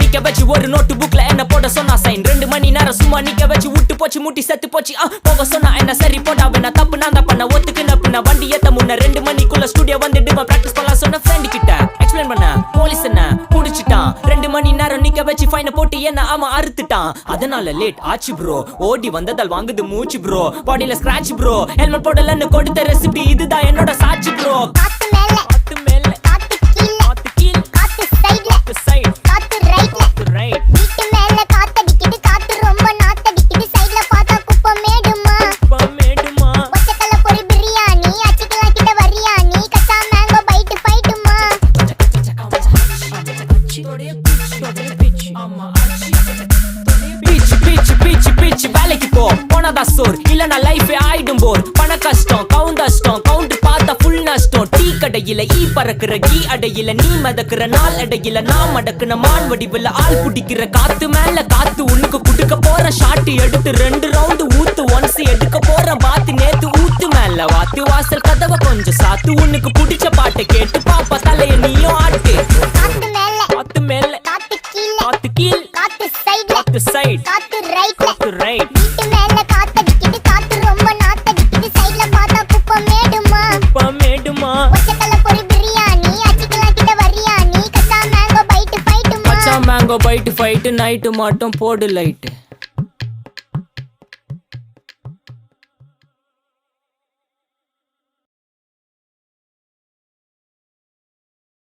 நிக்க வச்சு ஒரு நோட்டு புக்ல என்ன போட சொன்னா சைன் ரெண்டு மணி நேரம் சும்மா நிக்க வச்சு விட்டு போச்சு முட்டி செத்து போச்சு. போக சொன்னா என்ன சரி போடா வேணா தப்பு நான் தான் பண்ண. ஒத்துக்குன பின்ன வண்டி ஏத்த முன்ன ரெண்டு மணிக்குள்ள ஸ்டுடியோ வந்துட்டு பிராக்டிஸ் பண்ணலாம் சொன்ன ஃப்ரெண்ட் கிட்ட. எக்ஸ்பிளைன் பண்ண. போலீஸ் என்ன? மணி நேரம் நிக்க வச்சு ஃபைன போட்டு என்ன அவன் அறுத்துட்டான். அதனால லேட் ஆச்சு ப்ரோ ஓடி வந்ததால் வாங்குது மூச்சு ப்ரோ பாடியில ஸ்கிராட்ச் ப்ரோ ஹெல்மெட் போடலன்னு கொடுத்த ரெசிபி இதுதான் என்னோட சாட்சி ப்ரோ போனதா சோர் இல்லனா லைஃபே ஆயிடும் போர் பண கஷ்டம் கவுண்ட் கஷ்டம் கவுண்ட் பார்த்தா ஃபுல் நஷ்டம். டீ கடையில ஈ பறக்குற கீ அடையில நீ மதக்குற நாள் அடையில நான் மடக்குன மான் வடிவில் ஆள் புடிக்கிற காத்து மேல காத்து உனக்கு குடுக்க போற ஷாட் எடுத்து ரெண்டு ரவுண்டு ஊத்து ஒன்ஸ் எடுக்க போற பாத்து நேத்து ஊத்து மேல வாத்து வாசல் கதவை கொஞ்சம் சாத்து. உனக்கு பிடிச்ச பாட்டை கேட்டு பாப்பா தலைய நீயும் ஆட்டு. காத்து மேல காத்து கீழ காத்து சைடு காத்து ரைட்ல காத்து right biryani bite fight night மட்டும் போடு லைட்டு